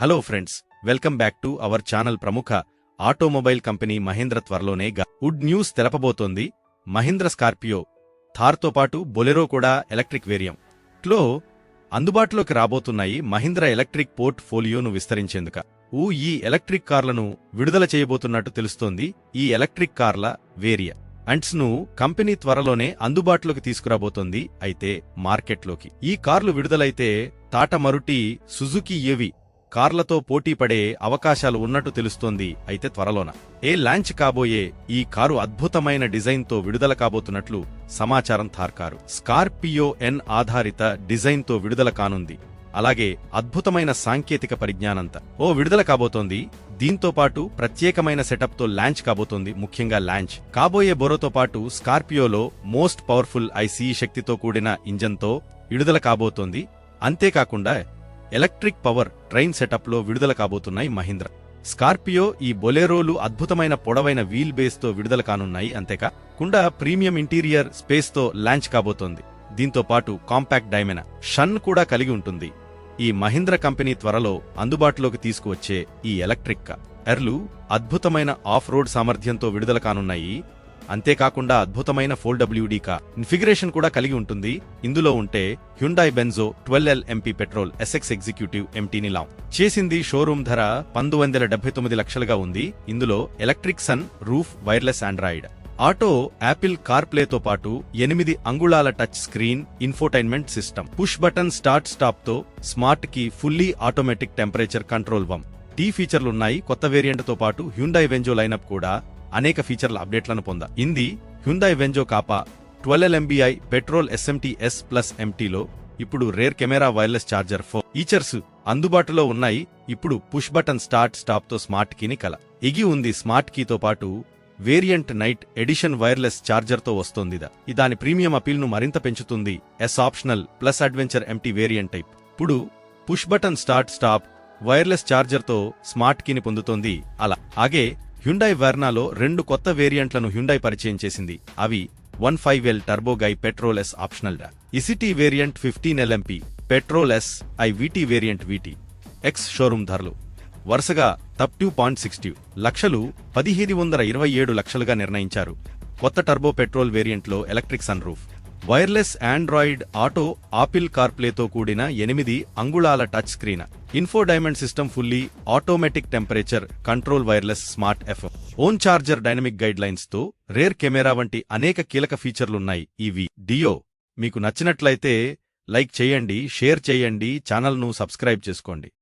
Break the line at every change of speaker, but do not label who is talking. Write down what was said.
Hello friends welcome back to our channel ప్రముఖ automobile company Mahindra త్వరలోనే good news తెలపబోతోంది. Mahindra Scorpio థార్తో పాటు బొలెరో కూడా ఎలక్ట్రిక్ వేరియం. లో అందుబాటులోకి రాబోతున్నాయి మహీంద్ర ఎలక్ట్రిక్ పోర్ట్ ఫోలియోను విస్తరించేందుక. ఊ ఈ ఎలక్ట్రిక్ కార్లను విడుదల చేయబోతున్నట్టు తెలుస్తోంది ఈ ఎలక్ట్రిక్ కార్ల వేరియ. అంట్స్ను కంపెనీ త్వరలోనే అందుబాటులోకి తీసుకురాబోతోంది అయితే మార్కెట్లోకి. ఈ కార్లు విడుదలైతే టాటా మరుటి సుజుకి ఏవి కార్లతో పోటీపడే అవకాశాలు ఉన్నట్టు తెలుస్తోంది అయితే త్వరలోన. ఏ లాంచ్ కాబోయే ఈ కారు అద్భుతమైన డిజైన్తో విడుదల కాబోతున్నట్లు సమాచారం థార్కారు స్కార్పియో ఎన్ ఆధారిత డిజైన్తో విడుదల కానుంది. అలాగే అద్భుతమైన సాంకేతిక పరిజ్ఞానంత. ఓ విడుదల కాబోతోంది. దీంతో పాటు ప్రత్యేకమైన సెటప్తో లాంచ్ కాబోతోంది. ముఖ్యంగా లాంచ్. కాబోయే బొరోతో పాటు స్కార్పియోలో మోస్ట్ పవర్ఫుల్ ఐసీ శక్తితో కూడిన ఇంజన్తో విడుదల కాబోతోంది. అంతేకాకుండా ఎలక్ట్రిక్ పవర్ ట్రైన్ సెటప్లో విడుదల కాబోతున్నాయి మహీంద్ర. స్కార్పియో ఈ బొలెరోలు అద్భుతమైన పొడవైన వీల్ బేస్తో విడుదల కానున్నాయి అంతేకాకుండా ప్రీమియం ఇంటీరియర్ స్పేస్తో లాంచ్ కాబోతోంది. దీంతో పాటు కాంపాక్ట్ డైమెనా షన్ కూడా కలిగి ఉంటుంది. ఈ మహీంద్ర కంపెనీ త్వరలో అందుబాటులోకి తీసుకువచ్చే ఈ ఎలక్ట్రిక్ ఎర్లు అద్భుతమైన ఆఫ్ రోడ్ సామర్థ్యంతో విడుదల కానున్నాయి అంతేకాకుండా అద్భుతమైన ఫోల్డబ్ల్యూడీ కా ఇన్ఫిగరేషన్ కూడా కలిగి ఉంటుంది. ఇందులో ఉంటే Hyundai బెన్జో twelve L MP petrol SX executive ఎంటీని నిలాం చేసింది షోరూమ్ ధర పంతొమ్మిది వందల డెబ్బై తొమ్మిది లక్షలుగా ఉంది. ఇందులో electric sun roof wireless Android. Auto Apple car ప్లేతో పాటు ఎనిమిది అంగుళాల touch screen infotainment system. Push button start స్టాప్తో స్మార్ట్కి ఫుల్లీ ఆటోమేటిక్ టెంపరేచర్ కంట్రోల్ వమ్. టీ ఫీచర్లున్నాయి. కొత్త వేరియంట్తో పాటు హ్యుండాయ్ వెంజో లైనప్ కూడా అనేక ఫీచర్ల అప్డేట్లను పొంద. ఇంది Hyundai Venue Kappa twelve MPI petrol SMT S plus ఎంటీలో ఇప్పుడు rear camera wireless charger for features అందుబాటులో ఉన్నాయి. ఇప్పుడు పుష్ బటన్ స్టార్ట్ స్టాప్తో స్మార్ట్ కీని కల. ఇగి ఉంది స్మార్ట్ కీతో పాటు వేరియంట్ నైట్ ఎడిషన్ వైర్లెస్ ఛార్జర్తో వస్తోందిదా. ఇది దాని ప్రీమియం అపీల్ను మరింత పెంచుతుంది. S optional plus adventure MT variant type. ఇప్పుడు push button start stop wireless చార్జర్తో smart కీని పొందుతోంది. అలా. ఆగే హ్యుండై వెర్నాలో రెండు కొత్త వేరియంట్లను హ్యుండై పరిచయం చేసింది. అవి వన్ ఫైవ్ ఎల్ టర్బోగై పెట్రోల్ ఎస్ ఆప్షనల్ డా ఇసిటీ variant fifteen LMP petrol S I VT variant VT. Ex showroom ధరలు. వరుసగా తప్ టూ పాయింట్ సిక్స్టీ లక్షలు పదిహేను వందల ఇరవై ఏడు లక్షలుగా నిర్ణయించారు. కొత్త turbo petrol వేరియంట్లో electric sun roof. Wireless Android auto Apple కార్ప్లేతో కూడిన ఎనిమిది అంగుళాల touch screen. Info diamond system fully automatic temperature control wireless smart F. Own charger dynamic guide లైన్స్తో rear camera వంటి అనేక కీలక ఫీచర్లున్నాయి. ఇవి డియో. మీకు నచ్చినట్లయితే లైక్ చేయండి షేర్ చేయండి ఛానల్ను సబ్స్క్రైబ్ చేసుకోండి.